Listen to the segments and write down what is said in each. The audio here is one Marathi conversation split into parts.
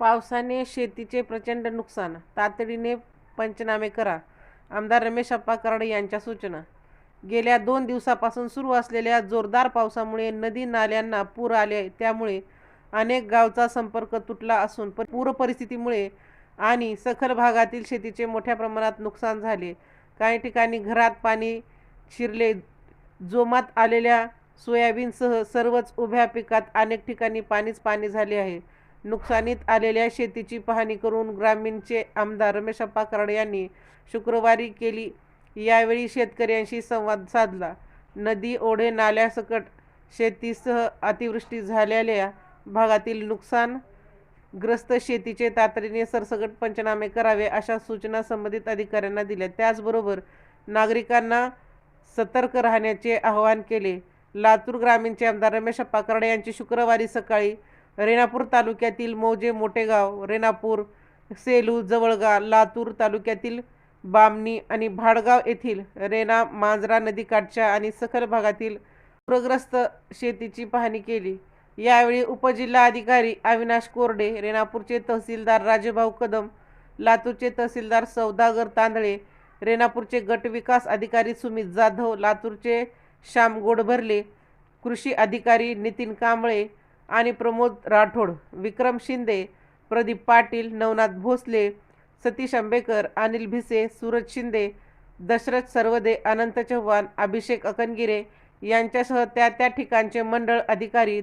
पावसाने शेतीचे प्रचंड नुकसान तातडीने पंचनामे करा. आमदार रमेश अप्पा कराड यांच्या सूचना. गेल्या दोन दिवसापासून सुरू असलेल्या जोरदार पावसामुळे नदी नाल्यांना पूर आले त्यामुळे अनेक गावचा संपर्क तुटला असून पूर परिस्थितीमुळे आणि सखल भागातील शेतीचे मोठ्या प्रमाणात नुकसान झाले. काही ठिकाणी घरात पाणी शिरले. जोमात आलेल्या सोयाबीनसह सर्वच उभ्या पिकात अनेक ठिकाणी पाणीच पाणी झाले आहे. नुकसानीत आलेल्या शेतीची पाहणी करून ग्रामीणचे आमदार रमेशप्पा कराड यांनी शुक्रवारी केली. यावेळी शेतकऱ्यांशी संवाद साधला. नदी ओढे नाल्यासकट शेतीसह अतिवृष्टी झालेल्या भागातील नुकसान ग्रस्त शेतीचे तातडीने सरसकट पंचनामे करावे अशा सूचना संबंधित अधिकाऱ्यांना दिल्या. त्याचबरोबर नागरिकांना सतर्क राहण्याचे आवाहन केले. लातूर ग्रामीणचे आमदार रमेश अप्पा यांची शुक्रवारी सकाळी रेणापूर तालुक्यातील मौजे मोठेगाव रेणापूर सेलू जवळगा लातूर तालुक्यातील बामणी आणि भाडगाव येथील रेणा मांजरा नदीकाठच्या आणि सखल भागातील पूरग्रस्त शेतीची पाहणी केली. यावेळी उपजिल्हा अधिकारी अविनाश कोरडे रेणापूरचे तहसीलदार राजेभाऊ कदम लातूरचे तहसीलदार सौदागर तांदळे रेणापूरचे गट विकास अधिकारी सुमित जाधव लातूरचे श्याम गोडभरले कृषी अधिकारी नितीन कांबळे आणि प्रमोद राठोड विक्रम शिंदे प्रदीप पाटील नवनाथ भोसले सतीश आंबेकर अनिल भिसे सूरज शिंदे दशरथ सर्वदे अनंत चव्हाण अभिषेक अकनगिरे यांच्यासह त्या त्या ठिकाणचे मंडळ अधिकारी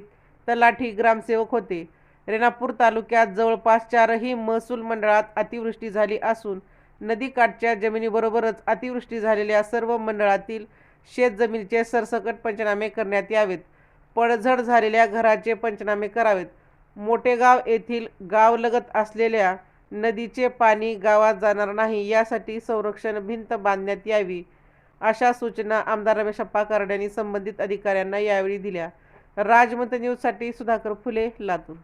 तलाठी ग्रामसेवक होते. रेणापूर तालुक्यात जवळपास चारही महसूल मंडळात अतिवृष्टी झाली असून नदीकाठच्या जमिनीबरोबरच अतिवृष्टी झालेल्या सर्व मंडळातील शेतजमिनीचे सरसकट पंचनामे करण्यात यावेत. पडझड झालेल्या घराचे पंचनामे करावेत. मोठेगाव येथील गावलगत असलेल्या नदीचे पाणी गावात जाणार नाही यासाठी संरक्षण भिंत बांधण्यात यावी अशा सूचना आमदार रमेशप्पा कराड यांनी संबंधित अधिकाऱ्यांना यावेळी दिल्या. राजमत न्यूजसाठी सुधाकर फुले लातूर.